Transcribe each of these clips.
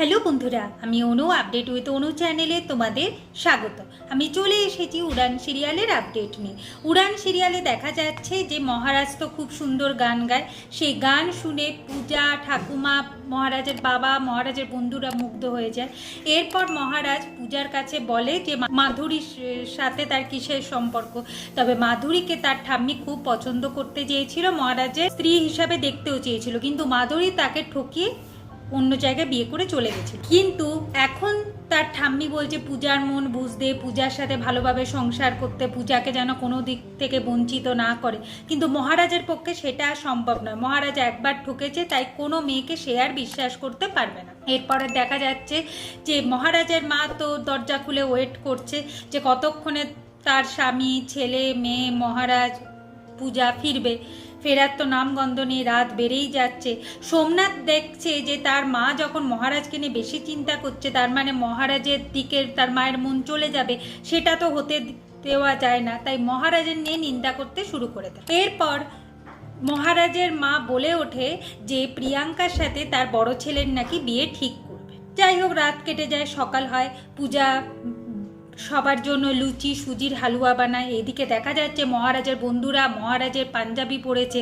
Hello বন্ধুরা, আমি অনু update with অনু চ্যানেলে তোমাদের স্বাগত। আমি চলে এসেছি উড়ান সিরিয়ালের আপডেট নিয়ে। উড়ান সিরিয়ালে দেখা যাচ্ছে যে মহারাজ তো খুব সুন্দর গান গায়। সেই গান শুনে পূজা, ঠাকুমা, মহারাজের বাবা, মহারাজের বন্ধুরা মুগ্ধ হয়ে যায়। এরপর মহারাজ পূজার কাছে বলে যে মাধুরীর সাথে তার কিসের সম্পর্ক? তবে মাধুরীকে তার ঠাম্মি খুব পছন্দ করতে চেয়েছিল, মহারাজের স্ত্রী হিসাবে দেখতেও চেয়েছিল। কিন্তু মাধুরী তাকে ঠকিয়ে অন্য জায়গায় বিয়ে করে চলে গেছে। কিন্তু এখন তার ঠাম্মি বলছে, পূজার মন বুঝতে, পূজার সাথে ভালোভাবে সংসার করতে, পূজাকে যেন কোনো দিক থেকে বঞ্চিত না করে। কিন্তু মহারাজের পক্ষে সেটা সম্ভব নয়। মহারাজ একবার ঠকেছে, তাই কোনো মেয়েকে সে আর বিশ্বাস করতে পারবে না। এরপরে দেখা যাচ্ছে যে মহারাজের মা তো দরজা খুলে ওয়েট করছে যে কতক্ষণে তার স্বামী, ছেলে, মেয়ে, মহারাজ, পূজা ফিরবে। ফেরার তো নামগন্ধ নেই রাত বেড়েই যাচ্ছে। সোমনাথ দেখছে যে তার মা যখন মহারাজকে নিয়ে বেশি চিন্তা করছে, তার মানে মহারাজের দিকে তার মায়ের মন চলে যাবে, সেটা তো হতে দেওয়া যায় না। তাই মহারাজের নিয়ে নিন্দা করতে শুরু করে দেয়। এরপর মহারাজের মা বলে ওঠে যে প্রিয়াঙ্কার সাথে তার বড় ছেলের নাকি বিয়ে ঠিক যাই হোক, রাত কেটে যায়, সকাল হয়, পূজা সবার জন্য লুচি, সুজির হালুয়া বানায়। এদিকে দেখা যাচ্ছে মহারাজের বন্ধুরা, মহারাজের পাঞ্জাবি পরেছে।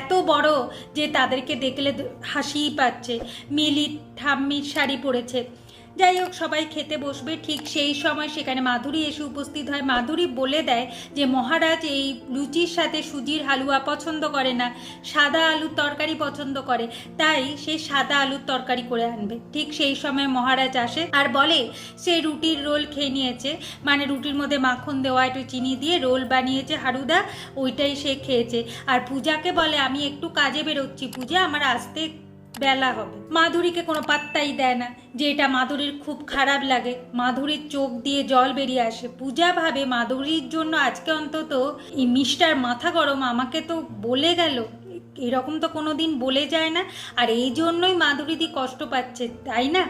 এত বড় যে তাদেরকে দেখলে হাসিই পাচ্ছে। মিলি ঠাম্মির শাড়ি পরেছে। যাই হোক, সবাই খেতে বসবে। ঠিক সেই সময় সেখানে মাধুরী এসে উপস্থিত হয়। মাধুরী বলে দেয় যে, মহারাজ, এই লুচির সাথে সুজির হালুয়া পছন্দ করে না। সাদা আলুর তরকারি পছন্দ করে। তাই সে সাদা আলুর তরকারি করে আনবে। ঠিক সেই সময় মহারাজ আসে আর বলে, সে রুটির রোল খেয়ে নিয়েছে। মানে রুটির মধ্যে মাখন দেওয়া, একটু চিনি দিয়ে রোল বানিয়েছে হারুদা, ওইটাই সে খেয়েছে। আর পূজাকে বলে, আমি একটু কাজে বেরোচ্ছি, পূজা, আমার আসতে বেলা হবে। মাধুরীকে কোনো পাত্তাই দেয় না। যে এটা মাধুরীর খুব খারাপ লাগে। মাধুরীর চোখ দিয়ে জল বেরিয়ে আসে। পূজা ভাবে মাধুরীর জন্য আজকে অন্তত এই মিষ্টার মাথা গরম আমাকে তো বলে গেল। এরকম তো কোনো দিন বলে যায় না। আর এই জন্যই মাধুরীদি কষ্ট পাচ্ছে, তাই না?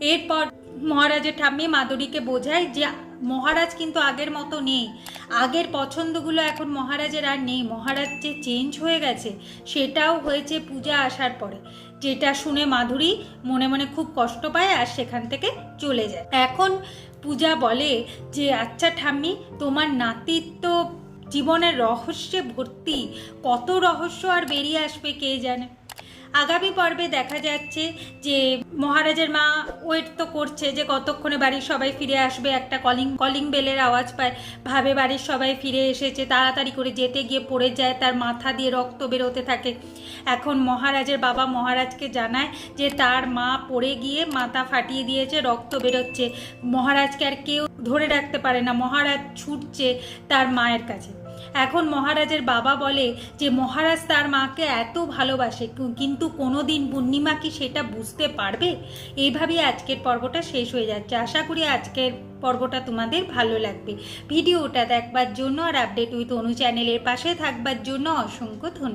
এরপর মহারাজের ঠাম্মি মাধুরীকে বোঝায় যে মহারাজ কিন্তু আগের মতো নেই। আগের পছন্দগুলো এখন মহারাজের আর নেই। মহারাজ যে চেঞ্জ হয়ে গেছে, সেটাও হয়েছে পূজা আসার পরে। যেটা শুনে মাধুরী মনে মনে খুব কষ্ট পায় আর সেখান থেকে চলে যায়। এখন পূজা বলে যে আচ্ছা ঠাম্মি, তোমার নাতির তো জীবনের রহস্যে ভর্তি। কত রহস্য আর বেরিয়ে আসবে কে জানে? আগামী পর্বে দেখা যাচ্ছে যে মহারাজের মা ওয়েট তো করছে যে কতক্ষণে বাড়ির সবাই ফিরে আসবে, একটা কলিং কলিং বেলের আওয়াজ পায়, ভাবে বাড়ির সবাই ফিরে এসেছে, তাড়াতাড়ি করে যেতে গিয়ে পড়ে যায়, তার মাথা দিয়ে রক্ত বেরোতে থাকে। এখন মহারাজের বাবা মহারাজকে জানায় যে তার মা পড়ে গিয়ে মাথা ফাটিয়ে দিয়েছে, রক্ত বেরোচ্ছে। মহারাজকে আর কেউ ধরে রাখতে পারে না, মহারাজ ছুটছে তার মায়ের কাছে। এখন মহারাজের বাবা বলে যে, মহারাজ তার মাকে এত ভালোবাসে কি- কিন্তু কোনো দিন পূর্ণিমা কি সেটা বুঝতে পারবে? এইভাবেই আজকের পর্বটা শেষ হয়ে যাচ্ছে। আশা করি আজকের পর্বটা তোমাদের ভালো লাগবে। ভিডিওটা দেখবার জন্য আর আপডেট উইথ অনু চ্যানেলের পাশে থাকবার জন্য অসংখ্য ধন্যবাদ।